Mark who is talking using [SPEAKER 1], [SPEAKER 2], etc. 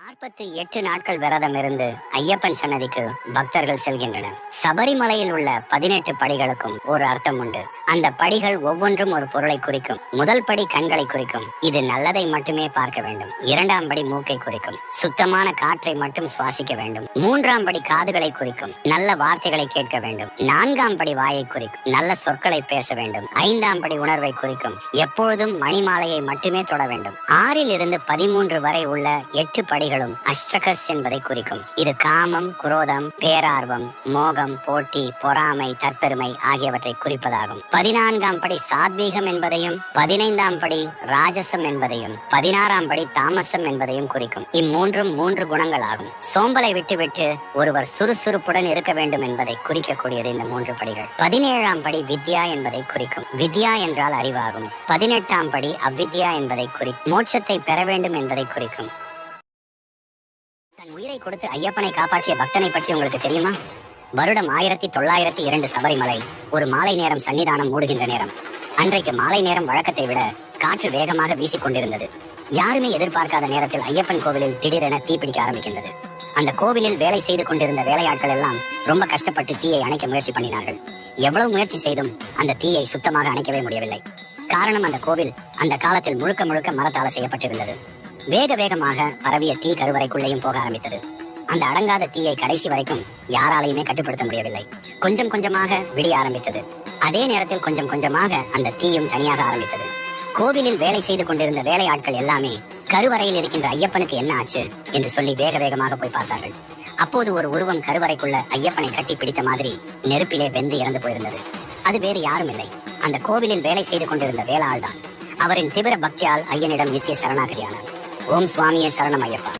[SPEAKER 1] நாற்பத்தி எட்டு நாட்கள் விரதம் இருந்து ஐயப்பன் சன்னதிக்கு பக்தர்கள் செல்கின்றனர். சபரிமலையில் உள்ள பதினெட்டு படிகளுக்கும் ஒரு அர்த்தம் உண்டு. அந்த படிகள் ஒவ்வொன்றும் ஒரு பொருளை குறிக்கும். முதல் படி கண்களை குறிக்கும். இது நல்லதை மட்டுமே பார்க்க வேண்டும். இரண்டாம் படி மூக்கை குறிக்கும். சுத்தமான காற்றை மட்டும் சுவாசிக்க வேண்டும். மூன்றாம் படி காதுகளை குறிக்கும். நல்ல வார்த்தைகளை கேட்க வேண்டும். நான்காம் படி வாயை குறிக்கும். நல்ல சொற்களை பேச வேண்டும். ஐந்தாம் படி உணர்வை குறிக்கும். எப்பொழுதும் மணிமாலையை மட்டுமே தொட வேண்டும். ஆறில் இருந்து பதிமூன்று வரை உள்ள எட்டு படி படிகளும் அஷ்டகஸ் என்பதை குறிக்கும். இது காமம் குரோதம் பேரார்வம் மோகம் போட்டி பொறாமை தற்பெருமை ஆகியவற்றை குறிப்பதாகும். பதினான்காம் படி சாத்வீகம் என்பதையும் பதினைந்தாம் படி ராஜசம் என்பதையும் பதினாறாம் படி தாமசம் என்பதையும் குறிக்கும். இம்மூன்றும் மூன்று குணங்கள் ஆகும் சோம்பலை விட்டுவிட்டு ஒருவர் சுறுசுறுப்புடன் இருக்க வேண்டும் என்பதை குறிக்கக்கூடியது இந்த மூன்று படிகள். பதினேழாம் படி வித்யா என்பதை குறிக்கும். வித்யா என்றால் அறிவாகும். பதினெட்டாம் படி அவ்வித்யா என்பதை குறி மோட்சத்தை பெற வேண்டும் என்பதை குறிக்கும். உயிரை கொடுத்து ஐயப்பனை காப்பாற்றிய பக்தனை பற்றி உங்களுக்கு தெரியுமா? வருடம் ஆயிரத்தி தொள்ளாயிரத்தி இரண்டு சபரிமலை ஒரு மாலை நேரம் சன்னிதானம் மூடுகின்ற நேரம். அன்றைக்கு மாலை நேரம் வழக்கத்தை விட காற்று வேகமாக வீசிக் கொண்டிருந்தது. யாருமே எதிர்பார்க்காத நேரத்தில் ஐயப்பன் கோவிலில் திடீரென தீப்பிடிக்க ஆரம்பிக்கின்றது. அந்த கோவிலில் வேலை செய்து கொண்டிருந்த வேலையாட்கள் எல்லாம் ரொம்ப கஷ்டப்பட்டு தீயை அணைக்க முயற்சி பண்ணினார்கள். எவ்வளவு முயற்சி செய்தும் அந்த தீயை சுத்தமாக அணைக்கவே முடியவில்லை. காரணம் அந்த கோவில் அந்த காலத்தில் முழுக்க முழுக்க மரத்தால செய்யப்பட்டிருந்தது. வேக வேகமாக பரவிய தீ கருவறைக்குள்ளேயும் போக ஆரம்பித்தது. அந்த அடங்காத தீயை கடைசி வரைக்கும் யாராலையுமே கட்டுப்படுத்த முடியவில்லை. கொஞ்சம் கொஞ்சமாக விடிய ஆரம்பித்தது. அதே நேரத்தில் கொஞ்சம் கொஞ்சமாக அந்த தீயும் தனியாக ஆரம்பித்தது. கோவிலில் வேலை செய்து கொண்டிருந்த வேலையாட்கள் எல்லாமே கருவறையில் இருக்கின்ற ஐயப்பனுக்கு என்ன ஆச்சு? என்று சொல்லி வேக வேகமாக போய் பார்த்தார்கள். அப்போது ஒரு உருவம் கருவறைக்குள்ள ஐயப்பனை கட்டி பிடித்த மாதிரி நெருப்பிலே வெந்து இறந்து போயிருந்தது. அது வேறு யாரும் இல்லை. அந்த கோவிலில் வேலை செய்து கொண்டிருந்த வேளாள் தான் அவரின் தீவிர பக்தியால் ஐயனிடம் நித்திய சரணாகதியானார் ஓம் சுவாமியே சரணம் ஐயப்பா.